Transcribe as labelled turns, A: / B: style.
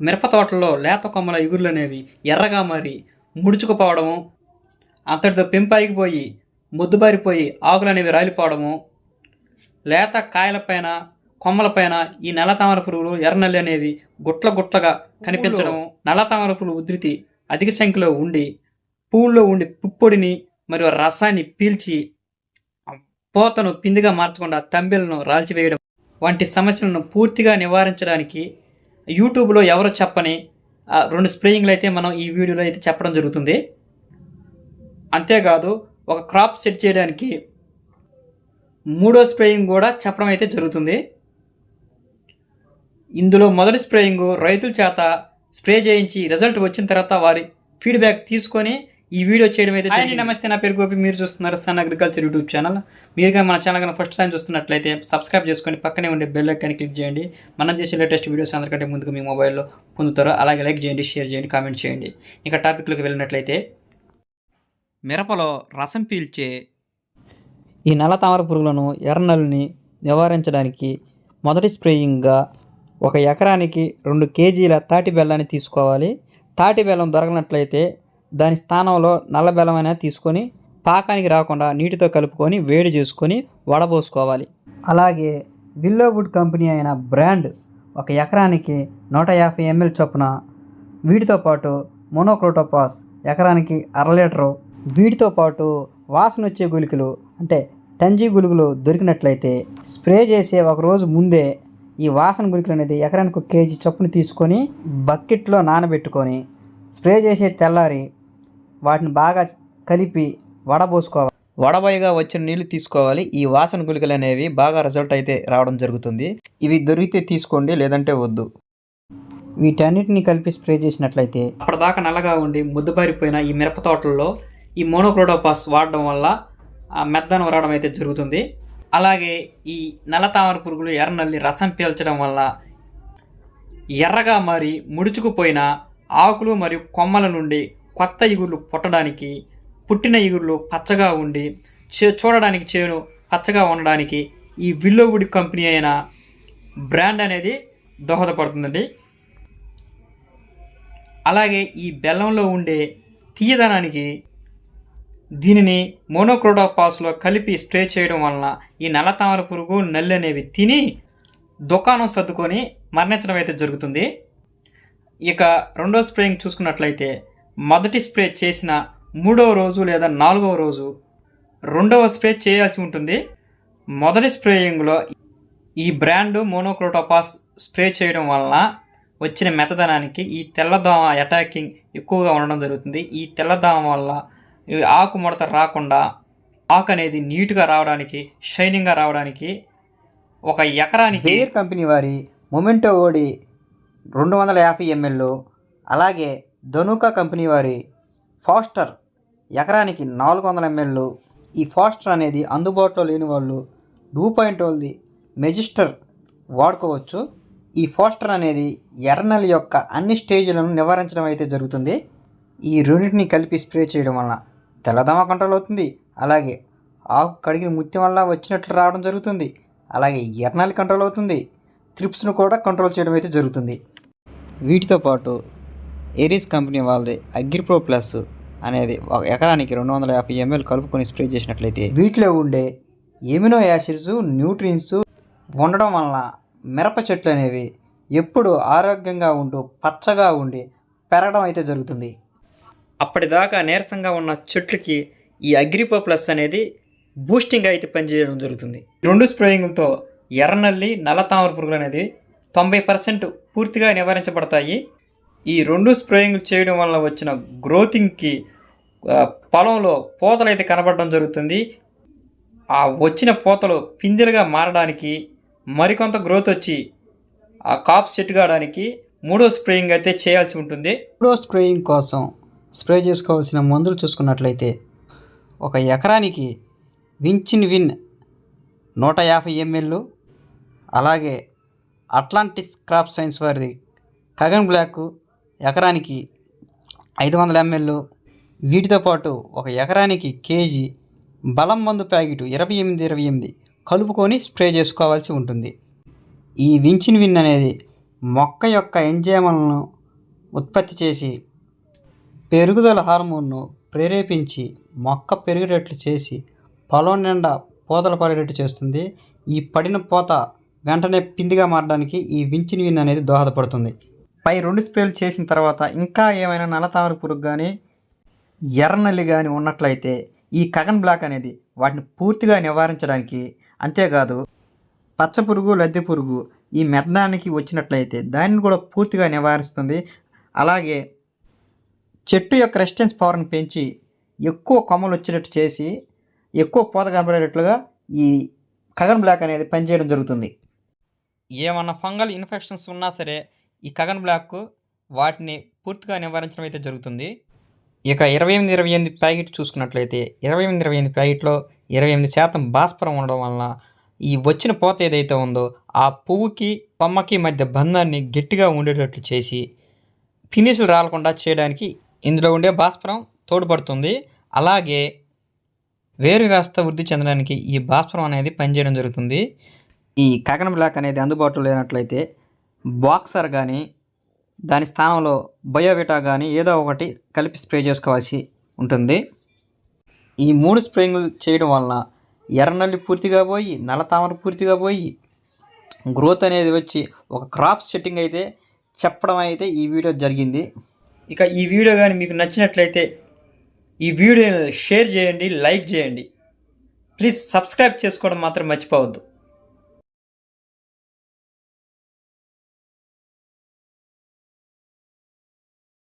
A: మిరప తోటలో లేత కొమ్మల ఇగుర్లనేవి ఎర్రగా మారి ముడుచుకుపోవడము అంతటితో పెంపాగిపోయి ముద్దుబారిపోయి ఆకులు అనేవి రాలిపోవడము లేత కాయలపైన కొమ్మలపైన ఈ నల్ల తామర పురుగులు ఎర్రనల్లి అనేవి గుట్ల గుట్లగా కనిపించడము నల్ల తామర పురుగు ఉధృతి అధిక సంఖ్యలో ఉండి పువ్వుల్లో ఉండి పుప్పొడిని మరియు రసాన్ని పీల్చి పోతను పిందిగా మార్చకుండా తంబెలను రాల్చివేయడం వంటి సమస్యలను పూర్తిగా నివారించడానికి యూట్యూబ్లో ఎవరు చెప్పని రెండు స్ప్రేయింగ్లు అయితే మనం ఈ వీడియోలో అయితే చెప్పడం జరుగుతుంది. అంతేకాదు ఒక క్రాప్ సెట్ చేయడానికి మూడో స్ప్రేయింగ్ కూడా చెప్పడం అయితే జరుగుతుంది. ఇందులో మొదటి స్ప్రేయింగ్ రైతుల చేత స్ప్రే చేయించి రిజల్ట్ వచ్చిన తర్వాత వారి ఫీడ్బ్యాక్ తీసుకొని ఈ వీడియో చేయడం అయితే జరిగింది. నమస్తే నా పేరు గోపి. మీరు చూస్తున్నారు సన్ అగ్రికల్చర్ యూట్యూబ్ ఛానల్. మీరు కానీ మన ఛానల్ కానీ ఫస్ట్ టైం చూస్తున్నట్లయితే సబ్స్క్రైబ్ చేసుకొని పక్కనే ఉండే బెల్ ఐకాన్ క్లిక్ చేయండి. మనం చేసే లేటెస్ట్ వీడియోస్ అందరికంటే ముందుగా మీ మొబైల్లో పొందుతారో అలాగే లైక్ చేయండి షేర్ చేయండి కామెంట్ చేయండి. ఇంకా టాపిక్లోకి వెళ్ళినట్లయితే మిరపలో రసం పీల్చే ఈ నల్ల తామర పురుగులను ఎర్రనల్లిని నివారించడానికి మొదటి స్ప్రేయింగ్గా ఒక ఎకరానికి రెండు కేజీల తాటి బెల్లాన్ని తీసుకోవాలి. తాటి బెల్లం దొరకనట్లయితే దాని స్థానంలో నల్ల బెల్లం తీసుకొని పాకానికి రాకుండా నీటితో కలుపుకొని వేడి చేసుకొని వడబోసుకోవాలి. అలాగే విల్లోవుడ్ కంపెనీ అయిన బ్రాండ్ ఒక ఎకరానికి నూట యాభై ఎంఎల్ చొప్పున వీటితో పాటు మోనోక్రోటోపాస్ ఎకరానికి అర లీటరు వీటితో పాటు వాసన వచ్చే గుళికలు అంటే టంజీ గుళికలు దొరికినట్లయితే స్ప్రే చేసే ఒక రోజు ముందే ఈ వాసన గుళికలు అనేది ఎకరానికి ఒక కేజీ చొప్పున తీసుకొని బకెట్లో నానబెట్టుకొని స్ప్రే చేసే తెల్లారి వాటిని బాగా కలిపి వడబోసుకోవాలి. వడబోయగా వచ్చిన నీళ్ళు తీసుకోవాలి. ఈ వాసన గుళికలు అనేవి బాగా రిజల్ట్ అయితే రావడం జరుగుతుంది. ఇవి దొరికితే తీసుకోండి లేదంటే వద్దు. వీటన్నిటిని కలిపి స్ప్రే చేసినట్లయితే అప్పటిదాకా నల్లగా ఉండి ముద్దుబారిపోయిన ఈ మిరప తోటల్లో ఈ మోనోక్రోటోపాస్ వాడడం వల్ల ఆ మెద్దనం రావడం అయితే జరుగుతుంది. అలాగే ఈ నల్ల తామర పురుగులు ఎర్రనల్లి రసం పీల్చడం వల్ల ఎర్రగా మారి ముడుచుకుపోయిన ఆకులు మరియు కొమ్మల నుండి కొత్త ఇగుర్లు పుట్టడానికి పుట్టిన ఇగుర్లు పచ్చగా ఉండి చే చూడడానికి చేను పచ్చగా ఉండడానికి ఈ విల్లోవుడ్ కంపెనీ అయిన బ్రాండ్ అనేది దోహదపడుతుందండి. అలాగే ఈ బెల్లంలో ఉండే తీయదనానికి దీనిని మోనోక్రోడోపాస్లో కలిపి స్ప్రే చేయడం వలన ఈ నల్ల తామర పురుగు నల్లి అనేవి తిని దుకాణం సర్దుకొని మరణించడం అయితే జరుగుతుంది. ఇక రెండో స్ప్రేయింగ్ చూసుకున్నట్లయితే మొదటి స్ప్రే చేసిన మూడవ రోజు లేదా నాలుగవ రోజు రెండవ స్ప్రే చేయాల్సి ఉంటుంది. మొదటి స్ప్రేయింగ్లో ఈ బ్రాండ్ మోనోక్రోటోపాస్ స్ప్రే చేయడం వలన వచ్చిన మెతదనానికి ఈ తెల్లదోమ అటాకింగ్ ఎక్కువగా ఉండడం జరుగుతుంది. ఈ తెల్లదోమ వల్ల ఆకు ముడత రాకుండా ఆకు అనేది నీట్గా రావడానికి షైనింగ్గా రావడానికి ఒక ఎకరానికి
B: ఎయిర్ కంపెనీ వారి మొమెంటో ఓడి రెండు వందల యాభై ఎంఎల్ అలాగే ధనుకా కంపెనీ వారి ఫాస్టర్ ఎకరానికి నాలుగు వందల ఎంఎల్లు. ఈ ఫాస్టర్ అనేది అందుబాటులో లేని వాళ్ళు డూ పాయింట్ వాళ్ళది మెజిస్టర్ వాడుకోవచ్చు. ఈ ఫాస్టర్ అనేది ఎర్రనల్ యొక్క అన్ని స్టేజ్లను నివారించడం అయితే జరుగుతుంది. ఈ రెండింటిని కలిపి స్ప్రే చేయడం వలన తెల్లదమ కంట్రోల్ అవుతుంది. అలాగే ఆకు కడిగిన ముత్యం వల్ల వచ్చినట్లు రావడం జరుగుతుంది. అలాగే ఎర్నల్ కంట్రోల్ అవుతుంది. త్రిప్స్ను కూడా కంట్రోల్ చేయడం అయితే జరుగుతుంది. వీటితో పాటు ఏరీస్ కంపెనీ వాళ్ళది అగ్రిప్రో ప్లస్ అనేది ఒక ఎకరానికి రెండు వందల యాభై ఎంఎల్ కలుపుకొని స్ప్రే చేసినట్లయితే వీటిలో ఉండే ఎమినో యాసిడ్స్ న్యూట్రిన్స్ ఉండడం వలన మిరప చెట్లు అనేవి ఎప్పుడు ఆరోగ్యంగా ఉంటూ పచ్చగా ఉండి పెరగడం అయితే జరుగుతుంది.
A: అప్పటిదాకా నీరసంగా ఉన్న చెట్లకి ఈ అగ్రిపో ప్లస్ అనేది బూస్టింగ్ అయితే పనిచేయడం జరుగుతుంది. రెండు స్ప్రేయింగ్లతో ఎర్రనల్లి నల్ల తామర పురుగులు అనేది తొంభై పర్సెంట్ పూర్తిగా నివారించబడతాయి. ఈ రెండు స్ప్రేయింగ్లు చేయడం వల్ల వచ్చిన గ్రోతింగ్కి పొలంలో పూతలు అయితే కనబడడం జరుగుతుంది. ఆ వచ్చిన పూతలు పిందెలుగా మారడానికి మరికొంత గ్రోత్ వచ్చి ఆ కాప్ సెట్ కావడానికి మూడో స్ప్రేయింగ్ అయితే చేయాల్సి ఉంటుంది.
B: మూడో స్ప్రేయింగ్ కోసం స్ప్రే చేసుకోవాల్సిన మందులు చూసుకున్నట్లయితే ఒక ఎకరానికి వించిన్ విన్ నూట యాభై ఎంఎల్ అలాగే అట్లాంటిస్ క్రాప్ సైన్స్ వారిది కగన్ బ్లాక్ ఎకరానికి ఐదు వందల ఎంఎల్ వీటితో పాటు ఒక ఎకరానికి కేజీ బలం మందు ప్యాకెట్ ఇరవై ఎనిమిది ఇరవై ఎనిమిది కలుపుకొని స్ప్రే చేసుకోవాల్సి ఉంటుంది. ఈ వించిన్ విన్ అనేది
A: మొక్క యొక్క ఎంజైములను ఉత్పత్తి చేసి పెరుగుదల హార్మోన్ను ప్రేరేపించి మొక్క పెరిగేటట్లు చేసి పొలం నిండా పూతలు పడేటట్టు చేస్తుంది. ఈ పడిన పూత వెంటనే పిందిగా మారడానికి ఈ వించిన్ విన్ అనేది దోహదపడుతుంది. పై రెండు స్ప్రేలు చేసిన తర్వాత ఇంకా ఏమైనా నల్లతామర పురుగు కానీ ఎర్రనల్లి కానీ ఉన్నట్లయితే ఈ కగన్ బ్లాక్ అనేది వాటిని పూర్తిగా నివారించడానికి అంతేకాదు పచ్చ పురుగు లద్దె పురుగు ఈ మెద్దానికి వచ్చినట్లయితే దానిని కూడా పూర్తిగా నివారిస్తుంది. అలాగే చెట్టు యొక్క రెసిస్టెన్స్ పవర్ని పెంచి ఎక్కువ కొమ్మలు వచ్చేటట్టు చేసి ఎక్కువ పూత కనబడేటట్లుగా ఈ కగన్ బ్లాక్ అనేది పనిచేయడం జరుగుతుంది.
C: ఏమన్నా ఫంగల్ ఇన్ఫెక్షన్స్ ఉన్నా సరే ఈ కగన్ బ్లాక్ వాటిని పూర్తిగా నివారించడం అయితే జరుగుతుంది. ఇక ఇరవై ఎనిమిది ఇరవై ఎనిమిది ప్యాకెట్ చూసుకున్నట్లయితే ఇరవై ఎనిమిది ఇరవై ఎనిమిది ప్యాకెట్లో ఇరవై ఎనిమిది శాతం భాస్వరం ఉండడం వలన ఈ వచ్చిన పోత ఏదైతే ఉందో ఆ పువ్వుకి కొమ్మకి మధ్య బంధాన్ని గట్టిగా ఉండేటట్లు చేసి ఫినిషులు రాలకుండా చేయడానికి ఇందులో ఉండే భాస్వరం తోడ్పడుతుంది. అలాగే వేరు వ్యవస్థ వృద్ధి చెందడానికి ఈ భాస్వరం అనేది పనిచేయడం జరుగుతుంది.
A: ఈ కగన్ బ్లాక్ అనేది అందుబాటులో లేనట్లయితే బాక్సర్ కానీ దాని స్థానంలో బయోవిటా కానీ ఏదో ఒకటి కలిపి స్ప్రే చేసుకోవాల్సి ఉంటుంది. ఈ మూడు స్ప్రేయింగ్లు చేయడం వలన ఎర్రనల్లి పూర్తిగా పోయి నల్ల తామర పూర్తిగా పోయి గ్రోత్ అనేది వచ్చి ఒక క్రాప్ సెట్టింగ్ అయితే చెప్పడం అయితే ఈ వీడియో జరిగింది.
C: ఇక ఈ వీడియో కానీ మీకు నచ్చినట్లయితే ఈ వీడియోని షేర్ చేయండి లైక్ చేయండి. ప్లీజ్ సబ్స్క్రైబ్ చేసుకోవడం మాత్రం మర్చిపోవద్దు.